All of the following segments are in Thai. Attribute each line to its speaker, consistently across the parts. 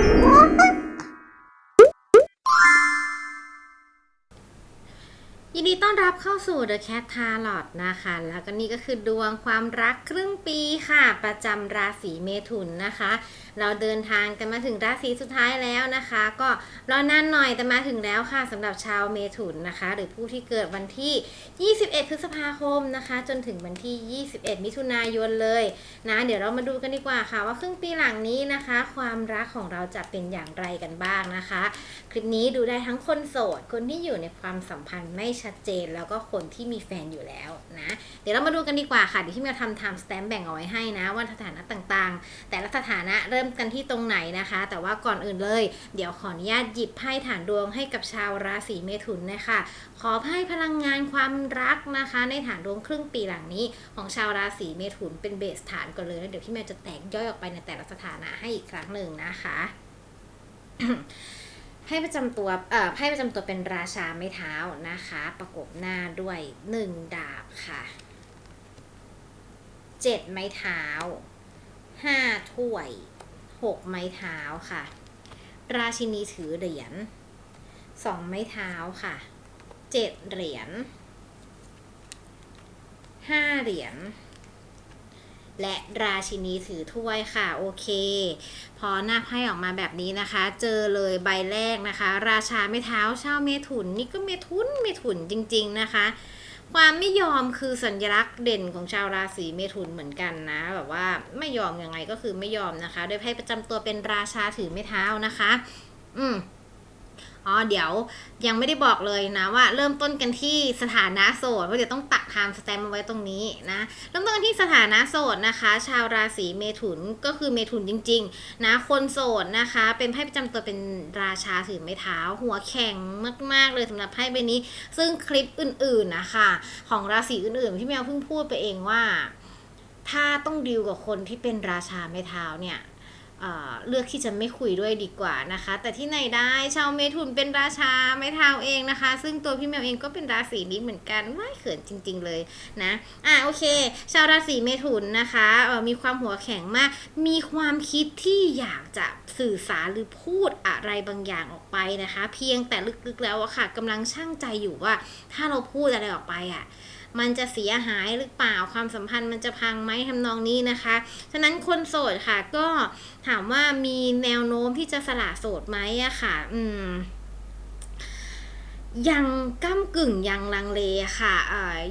Speaker 1: Whoa! ยินดีต้อนรับเข้าสู่ The Cat Tarot นะคะ แล้วก็นี่ก็คือดวงความรักครึ่งปีค่ะ ประจำราศีเมถุนนะคะ เราเดินทางกันมาถึงราศีสุดท้ายแล้วนะคะ ก็รอนานหน่อยแต่มาถึงแล้วค่ะสำหรับชาวเมถุนนะคะ หรือผู้ที่เกิดวันที่ 21 พฤษภาคมนะคะ จนถึงวันที่ 21 มิถุนายนเลยนะ เดี๋ยวเรามาดูกันดีกว่าค่ะ ว่าครึ่งปีหลังนี้นะคะ ความรักของเราจะเป็นอย่างไรกันบ้างนะคะ คลิปนี้ดูได้ทั้งคนโสดคนที่อยู่ในความสัมพันธ์ไม่ชัดเจน แล้วก็คนที่มีแฟนอยู่แล้วนะ เดี๋ยวเรามาดูกันดีกว่าค่ะเดี๋ยวที่เราทำ time stamp แบ่งเอาไว้ให้นะว่าสถานะต่างๆ แต่ละสถานะเริ่มกันที่ตรงไหนนะคะ แต่ว่าก่อนอื่นเลย เดี๋ยวขออนุญาตหยิบไพ่ฐานดวงให้กับชาวราศีเมถุนนะคะขอไพ่พลังงานความรักนะคะ ในฐานดวงครึ่งปีหลังนี้ ของชาวราศีเมถุนเป็นเบสฐานก่อนเลยแล้วเดี๋ยวพี่แมวจะแตกย่อยออกไปในแต่ละสถานะให้อีกครั้งหนึ่งนะคะ ไพ่ประจำตัวเอ่อไพ่ประจำตัวเป็นราชาไม้เท้านะคะ ประกบหน้าด้วยหนึ่งดาบค่ะเจ็ดไม้เท้าห้าถ้วยหกไม้เท้าค่ะ ราชินีถือเหรียญสองไม้เท้าค่ะเจ็ดเหรียญห้าเหรียญ และราชินีถือถ้วยค่ะ โอเค พอหน้าไพ่ออกมาแบบนี้นะคะ เจอเลยใบแรกนะคะ ราชาไม่เท้าชาวเมถุน นี่ก็เมถุนเมถุนจริง ๆนะคะ ความไม่ยอมคือสัญลักษณ์เด่นของชาวราศีเมถุนเหมือนกันนะแบบว่าไม่ยอมยังไงก็คือไม่ยอมนะคะ โดยไพ่ประจำตัวเป็นราชาถือไม้เท้านะคะ อืม อ๋อเดี๋ยวยังไม่ได้บอกเลยนะว่าเริ่มต้นกันที่สถานะโสดเพราะเดี๋ยวต้องตัดไทม์สแตมมาไว้ตรงนี้นะเริ่มต้นกันที่สถานะโสดนะคะ ชาวราศีเมถุนก็คือเมถุนจริง ๆ นะคนโสดนะคะ เป็นไพ่ประจำตัวเป็นราชาถือไม้เท้า หัวแข็งมาก ๆ เลยสำหรับไพ่ใบนี้ ซึ่งคลิปอื่นๆนะคะของราศีอื่นๆที่แมวเพิ่งพูดไปเองว่า ถ้าต้องดีลกับคนที่เป็นราชาไม้เท้าเนี่ย เลือกที่จะไม่คุยด้วยดีกว่านะคะ แต่ที่ไหนได้ชาวเมถุนเป็นราชาไม้เท้าเองนะคะ ซึ่งตัวพี่แมวเองก็เป็นราศีนี้เหมือนกันว่ายเขินจริง ๆ เลยนะอะโอเค ชาวราศีเมถุนนะคะมีความหัวแข็งมาก มีความคิดที่อยากจะสื่อสารหรือพูดอะไรบางอย่างออกไปนะคะ เพียงแต่ลึกๆแล้วอะค่ะกำลังช่างใจอยู่ว่า ถ้าเราพูดอะไรออกไปอะ มันจะเสียหายหรือเปล่าความสัมพันธ์มันจะพังไหมทำนองนี้นะคะ ฉะนั้นคนโสดค่ะก็ถามว่ามีแนวโน้มที่จะสละโสดไหมอะค่ะ อืมยังก้ากึ่งยังลังเลค่ะ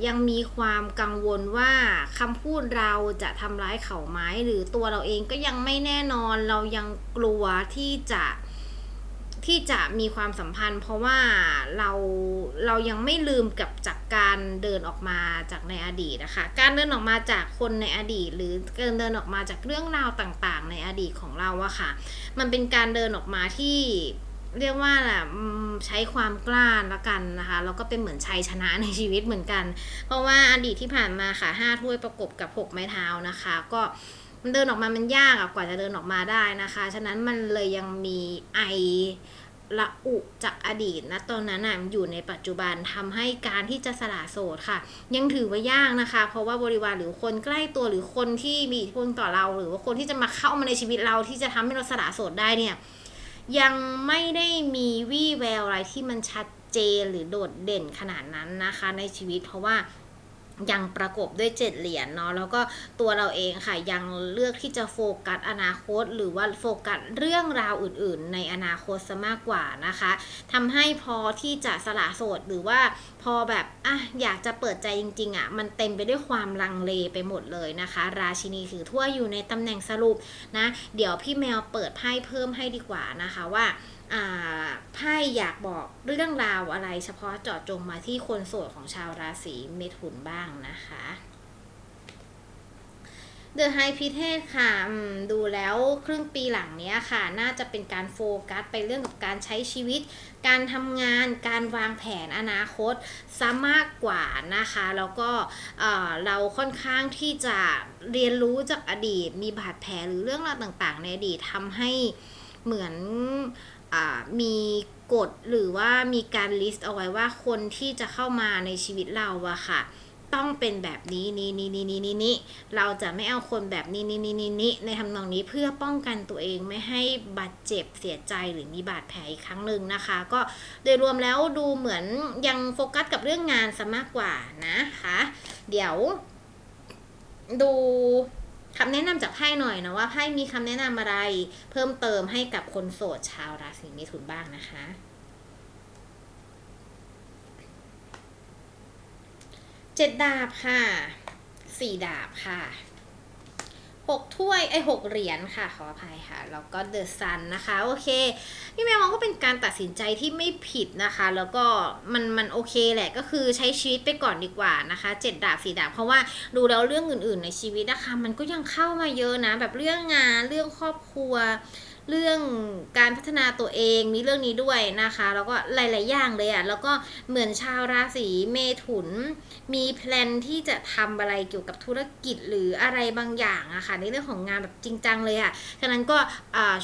Speaker 1: ยังมีความกังวลว่าคำพูดเราจะทำร้ายเขาไหมหรือตัวเราเองก็ยังไม่แน่นอนเรายังกลัวที่จะ ที่จะมีความสัมพันธ์ เพราะว่าเราเรายังไม่ลืมกับจากการเดินออกมาจากในอดีตนะคะการเดินออกมาจากคนในอดีต หรือการเดินออกมาจากเรื่องราวต่างๆ ในอดีตของเราอะค่ะ มันเป็นการเดินออกมาที่เรียกว่าน่ะใช้ความกล้าละกันนะคะแล้วก็เป็นเหมือนชัยชนะในชีวิตเหมือนกัน เพราะว่าอดีตที่ผ่านมาค่ะห้าถ้วยประกบกับหกไม้เท้านะคะ ก็ มันเดินออกมามันยากอะกว่าจะเดินออกมาได้นะคะ ฉะนั้นมันเลยยังมีไอละอุจากอดีตนะตอนนั้นนะอยู่ในปัจจุบันทำให้การที่จะสละโสดค่ะ ยังถือว่ายากนะคะ เพราะว่าบริวารหรือคนใกล้ตัวหรือคนที่มีอิทธิพลต่อเรา หรือว่าคนที่จะมาเข้ามาในชีวิตเราที่จะทำให้เราสละโสดได้เนี่ยยังไม่ได้มีวี่แววอะไรที่มันชัดเจนหรือโดดเด่นขนาดนั้นนะคะ ในชีวิตเพราะว่า ยังประกบด้วยเจ็ดเหรียญเนาะแล้วก็ตัวเราเองค่ะยังเลือกที่จะโฟกัสอนาคต หรือว่าโฟกัสเรื่องราวอื่น ๆ ในอนาคตซะมากกว่านะคะทำให้พอที่จะสละโสดหรือว่าพอแบบอะอยากจะเปิดใจจริง ๆอะมันเต็มไปด้วยความลังเลไปหมดเลยนะคะ ราชินีถือถ้วยอยู่ในตำแหน่งสรุปนะ เดี๋ยวพี่แมวเปิดไพ่เพิ่มให้ดีกว่านะคะว่า ไพ่อยากบอกเรื่องราวอะไรเฉพาะเจาะจงมาที่คนโสดของชาวราศีเมถุนบ้างนะคะเดอะไฮพิเทสค่ะดูแล้วครึ่งปีหลังเนี้ยค่ะ น่าจะเป็นการโฟกัสไปเรื่องกับการใช้ชีวิต การทำงาน การวางแผนอนาคตซะมากกว่านะคะ แล้วก็เเราค่อนข้างที่จะเรียนรู้จากอดีต มีบาดแผลหรือเรื่องราวต่างๆ ในอดีตทำให้เหมือน มีกฎหรือว่ามีการลิสต์เอาไว้ว่าคนที่จะเข้ามาในชีวิตเราอะค่ะ ต้องเป็นแบบนี้นี้นี้นี้นี้นี้นี้เราจะไม่เอาคนแบบนี้นี้นี้นี้นี้ในทำนองนี้เพื่อป้องกันตัวเองไม่ให้บาดเจ็บเสียใจหรือมีบาดแผลอีกครั้งหนึ่งนะคะ ก็โดยรวมแล้วดูเหมือนยังโฟกัสกับเรื่องงานซะมากกว่านะคะ เดี๋ยวดู คำแนะนำจากไพ่หน่อยนะว่าไพ่มีคำแนะนำอะไร เพิ่มเติมให้กับคนโสดชาวราศีมิถุนบ้างนะคะ เจ็ดดาบค่ะ สี่ดาบค่ะ หกถ้วยไอ้ยหกเหรียญค่ะขออภัยค่ะแล้วก็เดอะซันนะคะโอเคพี่แมวมองก็เป็นการตัดสินใจที่ไม่ผิดนะคะ แล้วก็มันมันโอเคแหละก็คือใช้ชีวิตไปก่อนดีกว่านะคะเจ็ดดาบสี่ดาบเพราะว่าดูแล้วเรื่องอื่นๆ ในชีวิตนะคะ มันก็ยังเข้ามาเยอะนะแบบเรื่องงานเรื่องครอบครัว เรื่องการพัฒนาตัวเองมีเรื่องนี้ด้วยนะคะ แล้วก็หลาย ๆ อย่างเลยอะ่ะแล้วก็เหมือนชาวราศีเมถุน มีแพลนที่จะทำอะไรเกี่ยวกับธุรกิจหรืออะไรบางอย่างอะค่ะในเรื่องของงานแบบจริงจังเลยอะฉะนั้นก็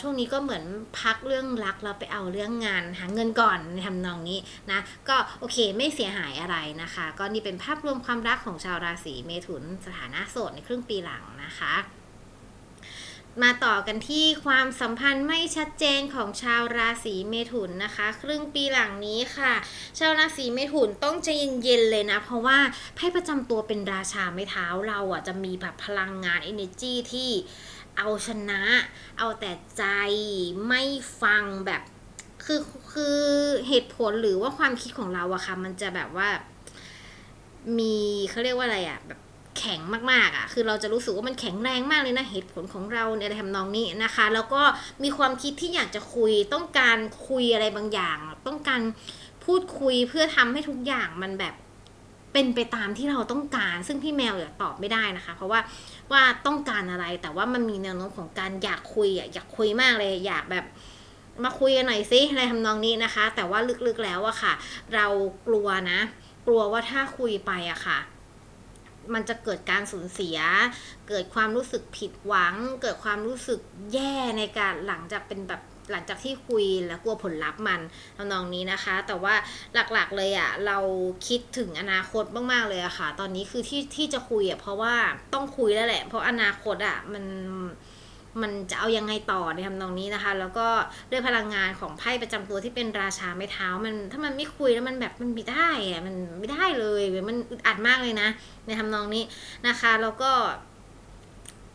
Speaker 1: ช่วงนี้ก็เหมือนพักเรื่องรักแล้วไปเอาเรื่องงาน หาเงินก่อนในทำนองนี้นะก็โอเคไม่เสียหายอะไรนะคะ ก็นี่เป็นภาพรวมความรักของชาวราศีเมถุนสถานะโสดในครึ่งปีหลังนะคะ มาต่อกันที่ความสัมพันธ์ไม่ชัดเจนของชาวราศีเมถุนนะคะ ครึ่งปีหลังนี้ค่ะ ชาวราศีเมถุนต้องใจเย็นๆเลยนะ เพราะว่าไพ่ประจำตัวเป็นราชาไม้เท้าเราอะจะมีแบบพลังงาน energy ที่เอาชนะ เอาแต่ใจไม่ฟังแบบคือคือเหตุผลหรือว่าความคิดของเราอะค่ะ มันจะแบบว่า มีเขาเรียกว่าอะไรอะแบบ แข็งมากๆอะคือเราจะรู้สึกว่ามันแข็งแรงมากเลยนะเหตุผลของเราในทำนองนี้นะคะ แล้วก็มีความคิดที่อยากจะคุยต้องการคุยอะไรบางอย่าง ต้องการพูดคุยเพื่อทำให้ทุกอย่างมันแบบเป็นไปตามที่เราต้องการ ซึ่งพี่แมวอยากตอบไม่ได้นะคะ เพราะว่าว่าต้องการอะไรแต่ว่ามันมีแนวโน้มของการอยากคุยอะอยากคุยมากเลยอยากแบบมาคุยกันหน่อยสิอะไรทำนองนี้นะคะ แต่ว่าลึกๆแล้วอะค่ะ เรากลัวนะ กลัวว่าถ้าคุยไปอะค่ะ มันจะเกิดการสูญเสีย เกิดความรู้สึกผิดหวัง เกิดความรู้สึกแย่ในการหลังจากเป็นแบบหลังจากที่คุยแล้วกลัวผลลัพธ์มันทำนองนี้นะคะ แต่ว่าหลักๆเลยอะเราคิดถึงอนาคตมากๆเลยอะค่ะ ตอนนี้คือที่ที่จะคุยอะเพราะว่าต้องคุยแล้วแหละ เพราะอนาคตอะมัน มันจะเอายังไงต่อในทำนองนี้นะคะ แล้วก็ด้วยพลังงานของไพ่ประจำตัวที่เป็นราชาไม้เท้ามันถ้ามันไม่คุยแล้วมันแบบมันไม่ได้อะมันไม่ได้เลยมันอึดอัดมากเลยนะ ในทำนองนี้นะคะแล้วก็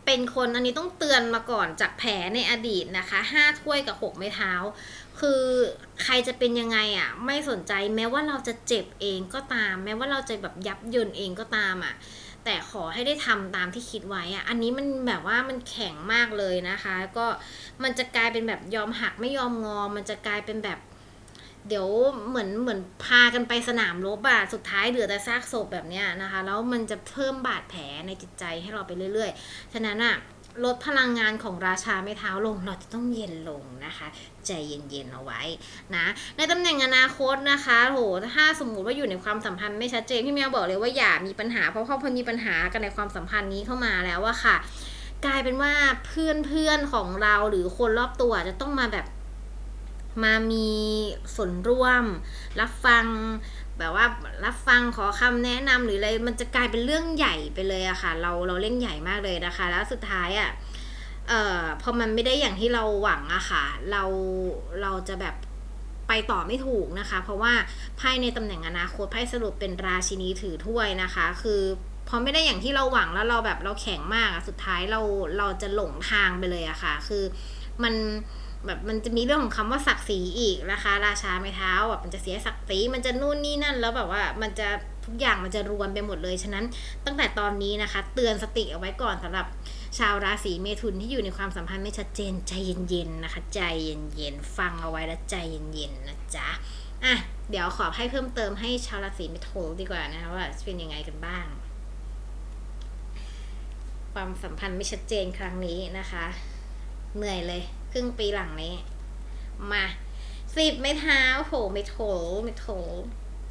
Speaker 1: เป็นคนอันนี้ต้องเตือนมาก่อนจากแผลในอดีตนะคะห้าถ้วยกับหกไม้เท้า คือใครจะเป็นยังไงอะ่ะ ไม่สนใจแม้ว่าเราจะเจ็บเองก็ตาม แม้ว่าเราจะแบบยับเยินเองก็ตามอะ แต่ขอให้ได้ทำตามที่คิดไว้อะอันนี้มันแบบว่ามันแข็งมากเลยนะคะ ก็มันจะกลายเป็นแบบยอมหักไม่ยอมงอ มันจะกลายเป็นแบบ เดี๋ยวเหมือนเหมือนพากันไปสนามรบอะสุดท้ายเหลือแต่ซากศพแบบเนี้ยนะคะ แล้วมันจะเพิ่มบาดแผลในจิตใจให้เราไปเรื่อย ๆ ฉะนั้นอะ ลดพลังงานของราชาไม่เท้าลง เราจะต้องเย็นลงนะคะ ใจเย็นๆเอาไว้นะ ในตำแหน่งอนาคตนะคะโหถ้าสมมติว่าอยู่ในความสัมพันธ์ไม่ชัดเจนพี่แมวบอกเลยว่าอย่ามีปัญหาเพราะพอพอมีปัญหากันในความสัมพันธ์นี้เข้ามาแล้วอะค่ะ กลายเป็นว่าเพื่อนเพื่อนๆของเราหรือคนรอบตัวจะต้องมาแบบมามีส่วนร่วม รับฟัง แบบว่ารับฟังขอคำแนะนำหรืออะไรมันจะกลายเป็นเรื่องใหญ่ไปเลยอะค่ะ เราเราเล่นใหญ่มากเลยนะคะ แล้วสุดท้ายอะเอ่อพอมันไม่ได้อย่างที่เราหวังอะค่ะ เราเราจะแบบไปต่อไม่ถูกนะคะ เพราะว่าไพ่ในตำแหน่งอนาคตไพ่สรุปเป็นราชินีถือถ้วยนะคะ คือพอไม่ได้อย่างที่เราหวังแล้วเราแบบเราแข็งมากอะสุดท้ายเราเราจะหลงทางไปเลยอะค่ะ คือมัน แบบมันจะมีเรื่องของคำว่าศักดิ์ศรีอีกนะคะราชาไม้เท้าแบบมันจะเสียศักดิ์ศรีมันจะนู่นนี่นั่น แล้วแบบว่ามันจะทุกอย่างมันจะรวนไปหมดเลยฉะนั้นตั้งแต่ตอนนี้นะคะ เตือนสติเอาไว้ก่อนสำหรับชาวราศีเมถุนที่อยู่ในความสัมพันธ์ไม่ชัดเจนใจเย็นๆนะคะ ใจเย็นๆฟังเอาไว้แล้วใจเย็นๆนะจ๊ะอะเดี๋ยวขอให้เพิ่มเติมให้ชาวราศีเมถุนดีกว่านะคะว่าเป็นยังไงกันบ้าง ความสัมพันธ์ไม่ชัดเจนครั้งนี้นะคะ เหนื่อยเลย ครึ่งปีหลังนี้ มาสิบไม่เท้าโหไม่โถไม่โถ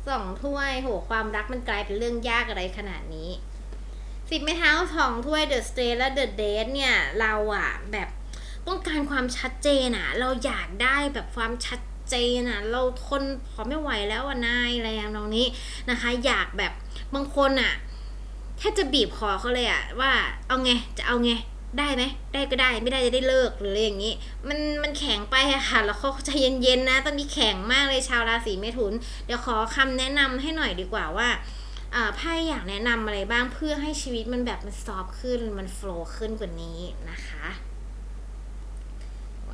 Speaker 1: สองถ้วยโหความรักมันกลายเป็นเรื่องยากอะไรขนาดนี้สิบไม่เท้าสองถ้วยเดอะสเตทและเดอะเดทเนี่ย เราอะแบบต้องการความชัดเจนอะเราอยากได้แบบความชัดเจนอะเราทนพอไม่ไหวแล้วอะนายอะไรอย่างตรงนี้นะคะ อยากแบบบางคนอะแค่จะบีบคอเขาเลยอะว่าเอาไงจะเอาไง ได้ไหมได้ก็ได้ไม่ได้จะได้เลิกหรืออะไรอย่างนี้ มันมันแข็งไปค่ะแล้วเขาใจเย็นๆนะ ตอนนี้แข็งมากเลยชาวราศีเมถุน เดี๋ยวขอคำแนะนำให้หน่อยดีกว่าว่าอ่าไพ่อยากแนะนำอะไรบ้างเพื่อให้ชีวิตมันแบบมันซอฟขึ้นมันโฟล์ขึ้นกว่านี้นะคะ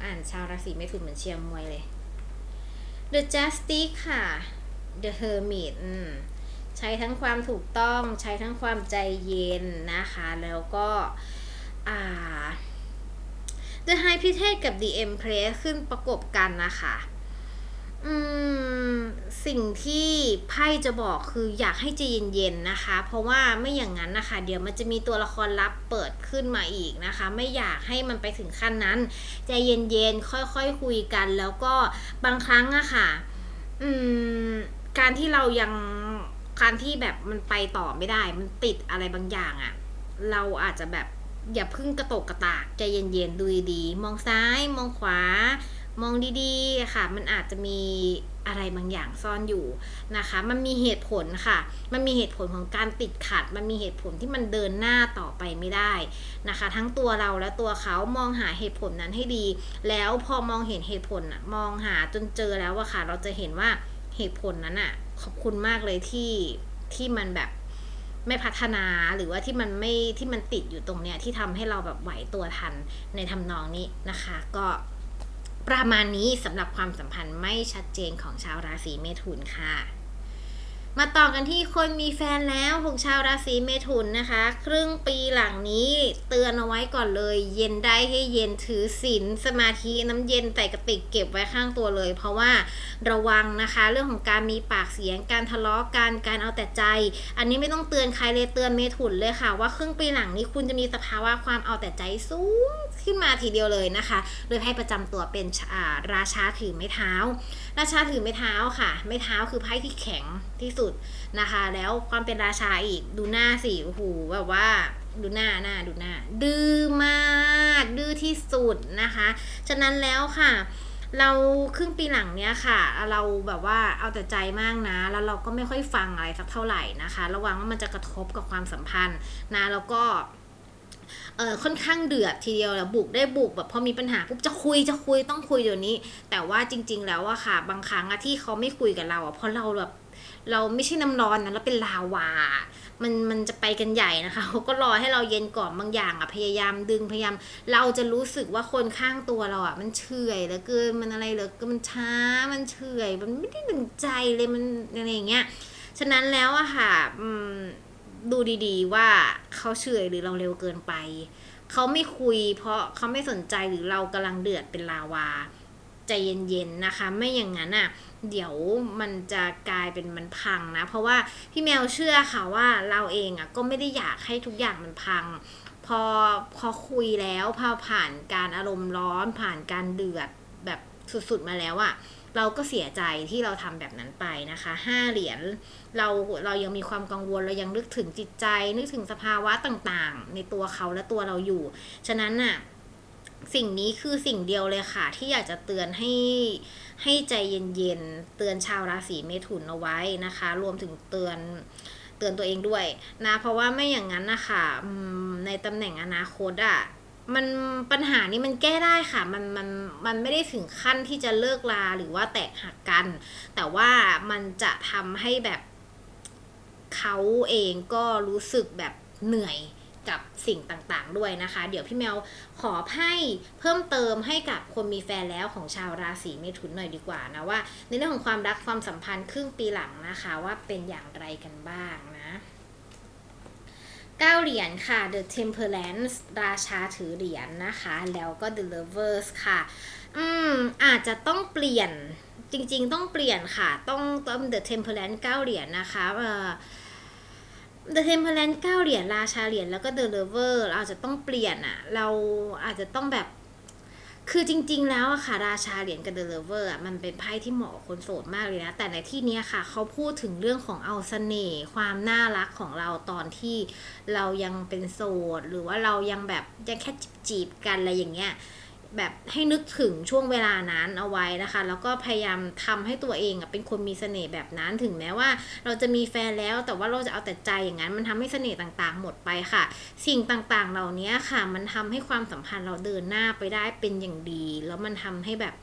Speaker 1: อ่านชาวราศีเมถุนเหมือนเชียร์มวยเลย The Justice ค่ะ The Hermit ใช้ทั้งความถูกต้องใช้ทั้งความใจเย็นนะคะ แล้วก็ อ่า The High Priestess กับ The Empress ขึ้นประกบกันนะคะ อืม สิ่งที่ไพ่จะบอกคืออยากให้ใจเย็นๆนะคะ เพราะว่าไม่อย่างนั้นนะคะ เดี๋ยวมันจะมีตัวละครลับเปิดขึ้นมาอีกนะคะ ไม่อยากให้มันไปถึงขั้นนั้น ใจเย็นๆ ค่อยๆคคุยกัน แล้วก็บางครั้งอะค่ะ อืม การที่เรายังการที่แบบมันไปต่อไม่ได้ มันติดอะไรบางอย่างอะเราอาจจะแบบ อย่าพึ่งกระตกกระตากใจเย็นๆดูดีๆมองซ้ายมองขวา มองดีๆค่ะ มันอาจจะมีอะไรบางอย่างซ่อนอยู่นะคะ มันมีเหตุผลค่ะ มันมีเหตุผลของการติดขัด มันมีเหตุผลที่มันเดินหน้าต่อไปไม่ได้นะคะ ทั้งตัวเราและตัวเขามองหาเหตุผลนั้นให้ดี แล้วพอมองเห็นเหตุผลมองหาจนเจอแล้วอะค่ะ เราจะเห็นว่าเหตุผลนั้นอะขอบคุณมากเลยที่ที่มันแบบ ไม่พัฒนาหรือว่าที่มันไม่ที่มันติดอยู่ตรงเนี้ยที่ทำให้เราแบบไหวตัวทันในทำนองนี้นะคะ ก็ประมาณนี้สำหรับความสัมพันธ์ไม่ชัดเจนของชาวราศีเมถุนค่ะ มาต่อกันที่คนมีแฟนแล้วของชาวราศีเมถุนนะคะ ครึ่งปีหลังนี้เตือนเอาไว้ก่อนเลย เย็นได้ให้เย็นถือศีลสมาธิน้ำเย็นใส่กระติกเก็บไว้ข้างตัวเลย เพราะว่าระวังนะคะ เรื่องของการมีปากเสียงการทะเลาะกันการเอาแต่ใจ อันนี้ไม่ต้องเตือนใครเลยเตือนเมถุนเลยค่ะ ว่าครึ่งปีหลังนี้คุณจะมีสภาวะความเอาแต่ใจสูง ขึ้นมาทีเดียวเลยนะคะโดยให้ประจำตัวเป็นาราชาถือไม้เท้า ราชาถือไม้เท้าค่ะ ไม้เท้าคือไพ่ที่แข็งที่สุดนะคะ แล้วความเป็นราชาอีกดูหน้าสิโอ้โหแบบว่าดูหน้าหน้าดูหน้า ดื้อมากดื้อที่สุดนะคะ ฉะนั้นแล้วค่ะเราครึ่งปีหลังเนี้ยค่ะ เราแบบว่าเอาแต่ใจมากนะ แล้วเราก็ไม่ค่อยฟังอะไรสักเท่าไหร่นะคะ ระวังว่ามันจะกระทบกับความสัมพันธ์นะแล้วก็ เออค่อนข้างเดือดทีเดียวแหละบุกได้บุกแบบพอมีปัญหาปุ๊บจะคุยจะคุยต้องคุยเดี๋ยวนี้ แต่ว่าจริง ๆ แล้วอะค่ะ บางครั้งอะที่เขาไม่คุยกับเราอะเพราะเราแบบเราไม่ใช่น้ำร้อนนะเราเป็นลาวา มันมันจะไปกันใหญ่นะคะเขาก็รอให้เราเย็นก่อนบางอย่างอะพยายามดึงพยายาม เราจะรู้สึกว่าคนข้างตัวเราอะมันเฉื่อยเหลือเกินมันอะไรเหลือเกินมันช้ามันเฉื่อย มันไม่ได้ดึงใจเลยมันอะไรอย่างเงี้ยฉะนั้นแล้วอะค่ะอืม ดูดีๆ ว่าเขาเฉยหรือเราเร็วเกินไป เขาไม่คุย เพราะเขาไม่สนใจหรือเรากำลังเดือดเป็นลาวาใจเย็นๆนะคะ ไม่อย่างนั้นอะ เดี๋ยวมันจะกลายเป็นมันพังนะ เพราะว่าพี่แมวเชื่อค่ะว่าเราเองอะก็ไม่ได้อยากให้ทุกอย่างมันพัง พอพอคุยแล้วพอผ่านการอารมณ์ร้อนผ่านการเดือดแบบสุดๆมาแล้วอะ เราก็เสียใจที่เราทำแบบนั้นไปนะคะห้าเหรียญเราเรายังมีความกังวลเรายังนึกถึงจิตใจ นึกถึงสภาวะต่างๆ ในตัวเขาและตัวเราอยู่ ฉะนั้นน่ะสิ่งนี้คือสิ่งเดียวเลยค่ะ ที่อยากจะเตือนให้ให้ใจเย็นๆ เตือนชาวราศีเมถุนเอาไว้นะคะ รวมถึงเตือนเตือนตัวเองด้วยนะเพราะว่าไม่อย่างนั้นนะคะในตำแหน่งอนาคตอะ มันปัญหานี้มันแก้ได้ค่ะ มันมันมันไม่ได้ถึงขั้นที่จะเลิกลาหรือว่าแตกหักกัน แต่ว่ามันจะทำให้แบบเขาเองก็รู้สึกแบบเหนื่อยกับสิ่งต่างๆ ด้วยนะคะ เดี๋ยวพี่แมวขอไพ่เพิ่มเติมให้กับคนมีแฟนแล้วของชาวราศีเมถุนหน่อยดีกว่านะว่า ในเรื่องของความรักความสัมพันธ์ครึ่งปีหลังนะคะ ว่าเป็นอย่างไรกันบ้าง เก้าเหรียญค่ะ The Temperance ราชาถือเหรียญนะคะ แล้วก็ The Lovers ค่ะ อืม อาจจะต้องเปลี่ยน จริงๆ ต้องเปลี่ยนค่ะ ต้องต้อง The Temperance เก้าเหรียญนะคะเอ่อ The Temperance เก้าเหรียญ ราชาเหรียญ แล้วก็ The Lover เราอาจจะต้องเปลี่ยนอะเราอาจจะต้องแบบ คือจริง ๆ แล้วอะค่ะ ราชาเหรียญกับ The Lover อะมันเป็นไพ่ที่เหมาะกับคนโสดมากเลยนะ แต่ในที่นี้ค่ะ เขาพูดถึงเรื่องของเอาเสน่ห์ความน่ารักของเราตอนที่เรายังเป็นโสด หรือว่าเรายังแบบยังแค่จีบๆกันอะไรอย่างเงี้ย แบบให้นึกถึงช่วงเวลานั้นเอาไว้นะคะ แล้วก็พยายามทำให้ตัวเองเป็นคนมีเสน่ห์แบบนั้นถึงแม้ว่า เราจะมีแฟนแล้วแต่ว่าเราจะเอาแต่ใจอย่างนั้น มันทำให้เสน่ห์ต่างๆ หมดไปค่ะ สิ่งต่างๆ เหล่านี้ค่ะ มันทำให้ความสัมพันธ์เราเดินหน้าไปได้เป็นอย่างดี แล้วมันทำให้แบบ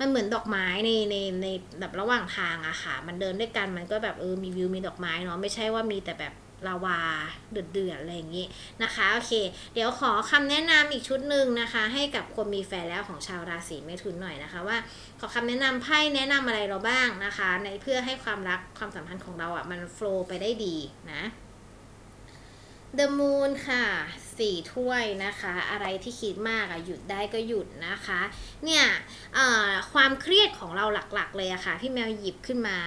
Speaker 1: มันเหมือนดอกไม้ในในในแบบระหว่างทางอะค่ะ มันเดินด้วยกันมันก็แบบเออมีวิวมีดอกไม้เนาะไม่ใช่ว่ามีแต่แบบ ลาวาเดือดเดือดๆอะไรอย่างงี้นะคะโอเค เดี๋ยวขอคำแนะนำอีกชุดหนึ่งนะคะ ให้กับคนมีแฟนแล้วของชาวราศีเมถุนหน่อยนะคะ ว่าขอคำแนะนำไพ่แนะนำอะไรเราบ้างนะคะ ในเพื่อให้ความรักความสัมพันธ์ของเราอะมันโฟล์ไปได้ดีนะ The Moon ค่ะสี่ถ้วยนะคะ อะไรที่คิดมากอะหยุดได้ก็หยุดนะคะ เนี่ยความเครียดของเราหลักๆเลยอะค่ะพี่แมวหยิบขึ้นมา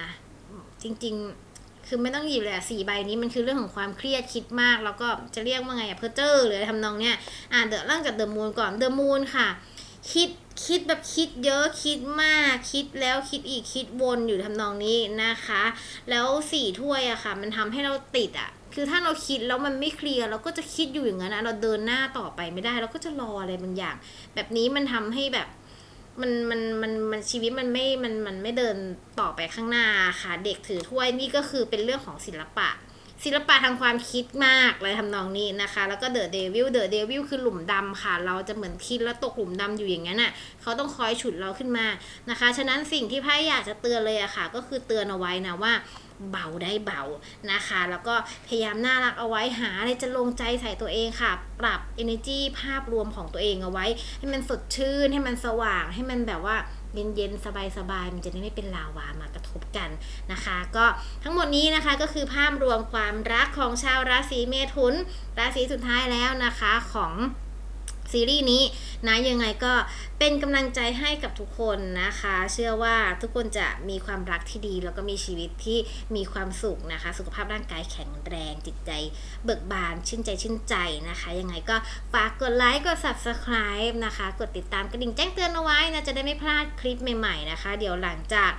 Speaker 1: จริงๆ คือไม่ต้องหยิบเลยอะสี่ใบนี้มันคือเรื่องของความเครียดคิดมาก แล้วก็จะเรียกว่าไงอะเพอเจอร์หรือทำนองเนี้ยอ่าเดี๋ยวเริ่มจาก The Moon ก่อน The Moon ค่ะ คิดคิดแบบคิดเยอะคิดมาก คิดแล้วคิดอีกคิดวนอยู่ทำนองนี้นะคะ แล้วสี่ถ้วยอะค่ะ มันทำให้เราติดอะคือถ้าเราคิดแล้วมันไม่เคลียร์เราก็จะคิดอยู่อย่างนั้นนะเราเดินหน้าต่อไปไม่ได้ เราก็จะรออะไรบางอย่าง แบบนี้มันทำให้แบบ มันมันมันมันชีวิตมันไม่มันมันไม่เดินต่อไปข้างหน้าค่ะ เด็กถือถ้วยนี่ก็คือเป็นเรื่องของศิลปะ ศิลปะทางความคิดมากเลยทำนองนี้นะคะ แล้วก็เดอะเดวิลเดอะเดวิลคือหลุมดำค่ะ เราจะเหมือนคิดแล้วตกหลุมดำอยู่อย่างนั้นน่ะเขาต้องคอยฉุดเราขึ้นมานะคะ ฉะนั้นสิ่งที่ไพ่อยากจะเตือนเลยอะค่ะ ก็คือเตือนเอาไว้นะว่า เบาได้เบานะคะ แล้วก็พยายามน่ารักเอาไว้หาอะไรจะลงใจใส่ตัวเองค่ะ ปรับ energy ภาพรวมของตัวเองเอาไว้ ให้มันสดชื่น ให้มันสว่าง ให้มันแบบว่าเย็นๆ สบายๆ มันจะได้ไม่เป็นลาวามากระทบกันนะคะ ก็ทั้งหมดนี้นะคะก็คือภาพรวมความรักของชาวราศีเมถุน ราศีสุดท้ายแล้วนะคะของ ซีรีส์นี้นะยังไงก็เป็นกำลังใจให้กับทุกคนนะคะ เชื่อว่าทุกคนจะมีความรักที่ดี แล้วก็มีชีวิตที่มีความสุขนะคะ สุขภาพร่างกายแข็งแรงจิตใจ เบิกบานชื่นใจชื่นใจนะคะ ยังไงก็ฝากกดไลค์กด subscribe นะคะ กดติดตามกระดิ่งแจ้งเตือนเอาไว้นะจะได้ไม่พลาดคลิปใหม่ๆนะคะ เดี๋ยวหลังจาก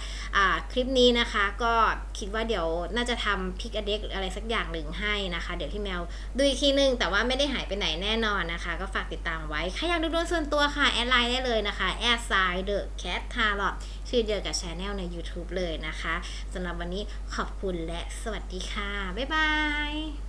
Speaker 1: คลิปนี้นะคะ ก็คิดว่าเดี๋ยวน่าจะทำพิกอเด็กอะไรสักอย่างหนึ่งให้นะคะ เดี๋ยวพี่แมวดูอีกทีนึงแต่ว่าไม่ได้หายไปไหนแน่นอนนะคะ ก็ฝากติดตามไว้ ใครอยากดูดวงส่วนตัวค่ะ แอดไลน์ได้เลยนะคะแอดไซด์เดอะแคททารอชื่อเดียวกับช anel ใน YouTube เลยนะคะสำหรับวันนี้ขอบคุณและสวัสดีค่ะ บ๊ายบาย